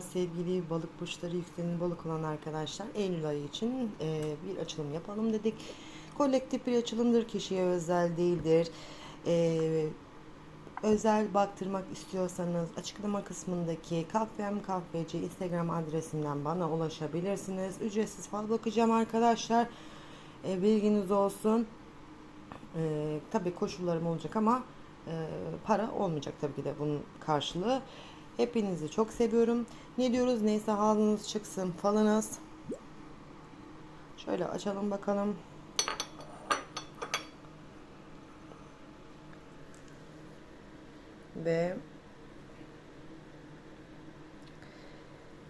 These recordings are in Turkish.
Sevgili balık burçları yükselen balık olan arkadaşlar. Eylül ayı için e, bir açılım yapalım dedik. Kolektif bir açılımdır. Kişiye özel değildir. E, özel baktırmak istiyorsanız açıklama kısmındaki kahvem kahveci Instagram adresimden bana ulaşabilirsiniz. Ücretsiz fal bakacağım arkadaşlar. E, bilginiz olsun. E, tabii koşullarım olacak ama e, para olmayacak tabii ki de bunun karşılığı. Hepinizi çok seviyorum. Ne diyoruz? Neyse halınız çıksın falanız. Şöyle açalım bakalım. Ve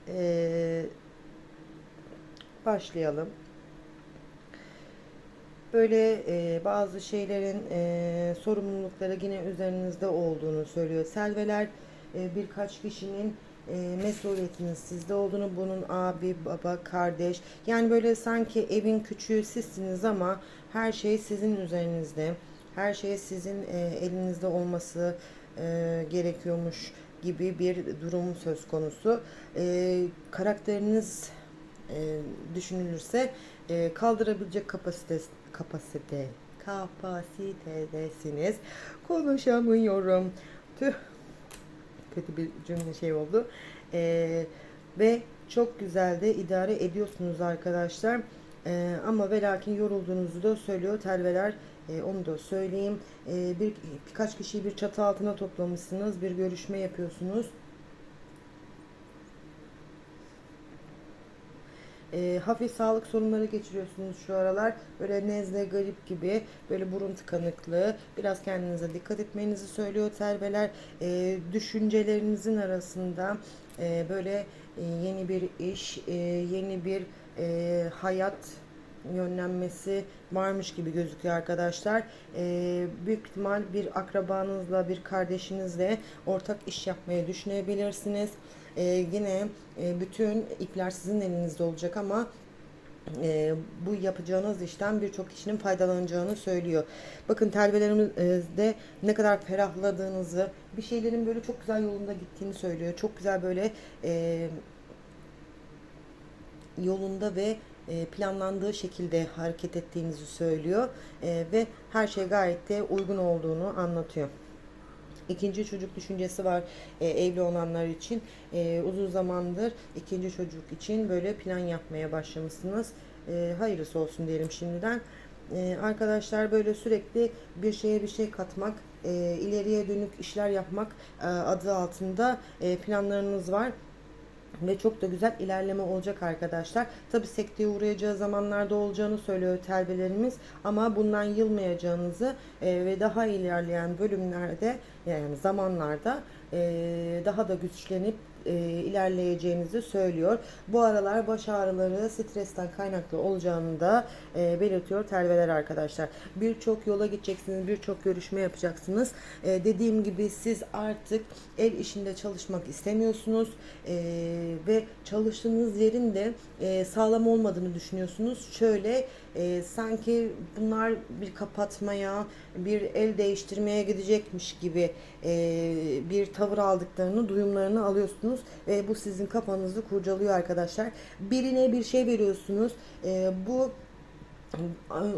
eee, başlayalım. Böyle e, bazı şeylerin e, sorumlulukları yine üzerinizde olduğunu söylüyor. Selveler e, birkaç kişinin e, mesuliyetiniz sizde olduğunu, bunun abi, baba, kardeş. Yani böyle sanki evin küçüğü sizsiniz ama her şey sizin üzerinizde. Her şey sizin e, elinizde olması e, gerekiyormuş gibi bir durum söz konusu. E, karakteriniz düşünülürse kaldırabilecek kapasite kapasite kapasitedesiniz. Konuşamıyorum. Tüh. Kötü bir cümle şey oldu. E, ve çok güzel de idare ediyorsunuz arkadaşlar. E, ama ve lakin yorulduğunuzu da söylüyor telveler. E, onu da söyleyeyim. E, bir birkaç kişiyi bir çatı altına toplamışsınız. Bir görüşme yapıyorsunuz. E, hafif sağlık sorunları geçiriyorsunuz şu aralar. Böyle nezle, grip gibi, böyle burun tıkanıklığı. Biraz kendinize dikkat etmenizi söylüyor terbeler. E, düşüncelerinizin arasında e, böyle e, yeni bir iş, e, yeni bir e, hayat yönlenmesi varmış gibi gözüküyor arkadaşlar. Ee, büyük ihtimal bir akrabanızla, bir kardeşinizle ortak iş yapmayı düşünebilirsiniz. Ee, yine e, bütün ipler sizin elinizde olacak ama e, bu yapacağınız işten birçok kişinin faydalanacağını söylüyor. Bakın telvelerimizde ne kadar ferahladığınızı, bir şeylerin böyle çok güzel yolunda gittiğini söylüyor. Çok güzel böyle e, yolunda ve e, planlandığı şekilde hareket ettiğinizi söylüyor E, ve her şey gayet de uygun olduğunu anlatıyor. İkinci çocuk düşüncesi var e, evli olanlar için. E, uzun zamandır ikinci çocuk için böyle plan yapmaya başlamışsınız. E, hayırlısı olsun diyelim şimdiden. E, arkadaşlar böyle sürekli bir şeye bir şey katmak, e, ileriye dönük işler yapmak e, adı altında e, planlarınız var ve çok da güzel ilerleme olacak arkadaşlar. Tabi sekteye uğrayacağı zamanlarda olacağını söylüyor telbelerimiz ama bundan yılmayacağınızı e, ve daha ilerleyen bölümlerde yani zamanlarda e, daha da güçlenip e, ilerleyeceğinizi söylüyor. Bu aralar baş ağrıları stresten kaynaklı olacağını da e, belirtiyor telveler arkadaşlar. Birçok yola gideceksiniz, birçok görüşme yapacaksınız. E, dediğim gibi siz artık el işinde çalışmak istemiyorsunuz e, ve çalıştığınız yerin de e, sağlam olmadığını düşünüyorsunuz. Şöyle e, sanki bunlar bir kapatmaya, bir el değiştirmeye gidecekmiş gibi e, bir tavır aldıklarını, duyumlarını alıyorsunuz ve bu sizin kafanızı kurcalıyor arkadaşlar. Birine bir şey veriyorsunuz. E, bu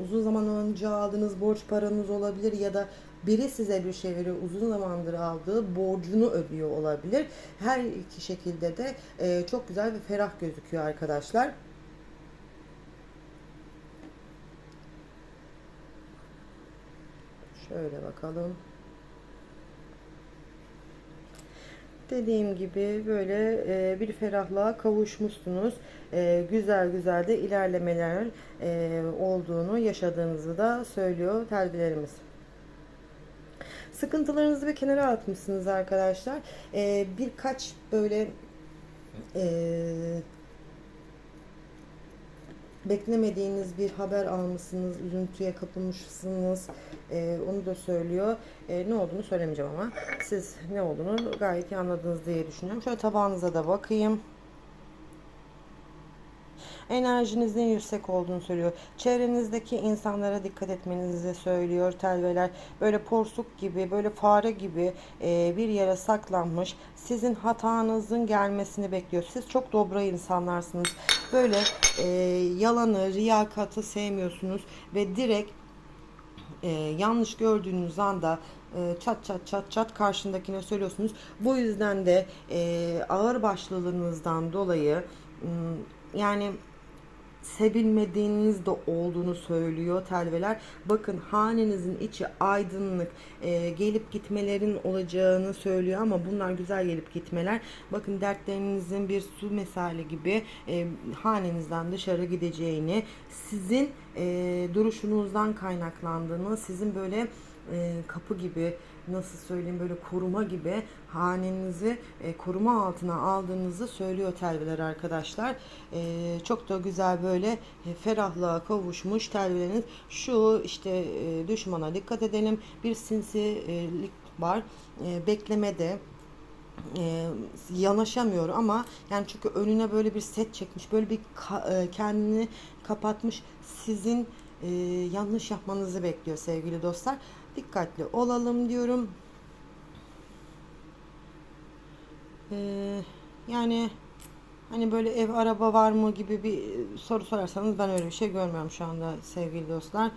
uzun zaman önce aldığınız borç paranız olabilir ya da biri size bir şey veriyor uzun zamandır aldığı borcunu ödüyor olabilir. Her iki şekilde de e, çok güzel ve ferah gözüküyor arkadaşlar. Şöyle bakalım. Dediğim gibi böyle e, bir ferahlığa kavuşmuşsunuz. E, güzel güzel de ilerlemeler e, olduğunu yaşadığınızı da söylüyor telbilerimiz. Sıkıntılarınızı bir kenara atmışsınız arkadaşlar. E, birkaç böyle e, beklemediğiniz bir haber almışsınız, üzüntüye kapılmışsınız. Ee, onu da söylüyor. Ee, ne olduğunu söylemeyeceğim ama siz ne olduğunu gayet iyi anladınız diye düşünüyorum. Şöyle tabağınıza da bakayım. Enerjinizin yüksek olduğunu söylüyor. Çevrenizdeki insanlara dikkat etmenizi söylüyor telveler. Böyle porsuk gibi, böyle fare gibi e, bir yere saklanmış. Sizin hatanızın gelmesini bekliyor. Siz çok dobra insanlarsınız. Böyle e, yalanı, riyakatı sevmiyorsunuz ve direkt e, yanlış gördüğünüz anda e, çat çat çat çat karşındakine söylüyorsunuz. Bu yüzden de e, ağır başlılığınızdan dolayı yani sevilmediğiniz de olduğunu söylüyor telveler. Bakın hanenizin içi aydınlık e, gelip gitmelerin olacağını söylüyor ama bunlar güzel gelip gitmeler. Bakın dertlerinizin bir su mesali gibi e, hanenizden dışarı gideceğini, sizin e, duruşunuzdan kaynaklandığını, sizin böyle e, kapı gibi nasıl söyleyeyim böyle koruma gibi hanenizi e, koruma altına aldığınızı söylüyor telveler arkadaşlar. E, çok da güzel böyle e, ferahlığa kavuşmuş telveleriniz. Şu işte e, düşmana dikkat edelim. Bir sinsilik var. E, beklemede e, yanaşamıyor ama yani çünkü önüne böyle bir set çekmiş böyle bir ka- e, kendini kapatmış sizin e, yanlış yapmanızı bekliyor sevgili dostlar dikkatli olalım diyorum. E, yani hani böyle ev araba var mı gibi bir soru sorarsanız ben öyle bir şey görmüyorum şu anda sevgili dostlar.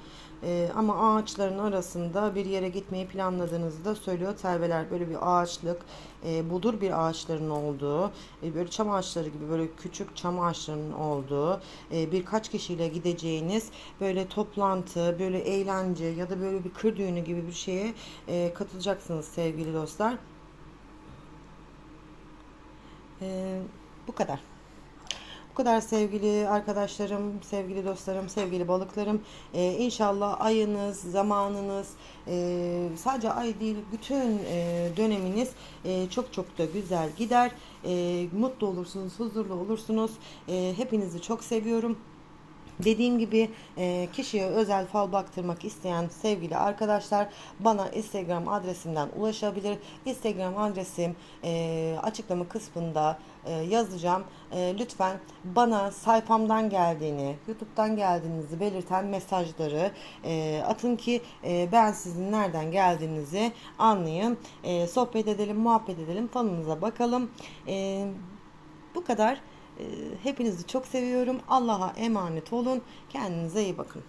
Ee, ama ağaçların arasında bir yere gitmeyi planladığınızı da söylüyor telveler. Böyle bir ağaçlık, e, budur bir ağaçların olduğu, e, böyle çam ağaçları gibi böyle küçük çam ağaçlarının olduğu, e, birkaç kişiyle gideceğiniz böyle toplantı, böyle eğlence ya da böyle bir kır düğünü gibi bir şeye e, katılacaksınız sevgili dostlar. Ee, bu kadar. Bu kadar sevgili arkadaşlarım, sevgili dostlarım, sevgili balıklarım. Ee, inşallah ayınız, zamanınız, e, sadece ay değil bütün e, döneminiz e, çok çok da güzel gider. E, mutlu olursunuz, huzurlu olursunuz. E, hepinizi çok seviyorum. Dediğim gibi e, kişiye özel fal baktırmak isteyen sevgili arkadaşlar bana Instagram adresimden ulaşabilir. Instagram adresim e, açıklama kısmında e, yazacağım. Lütfen bana sayfamdan geldiğini, YouTube'dan geldiğinizi belirten mesajları atın ki ben sizin nereden geldiğinizi anlayayım. Sohbet edelim, muhabbet edelim, falınıza bakalım. Bu kadar. Ee, Hepinizi çok seviyorum. Allah'a emanet olun. Kendinize iyi bakın.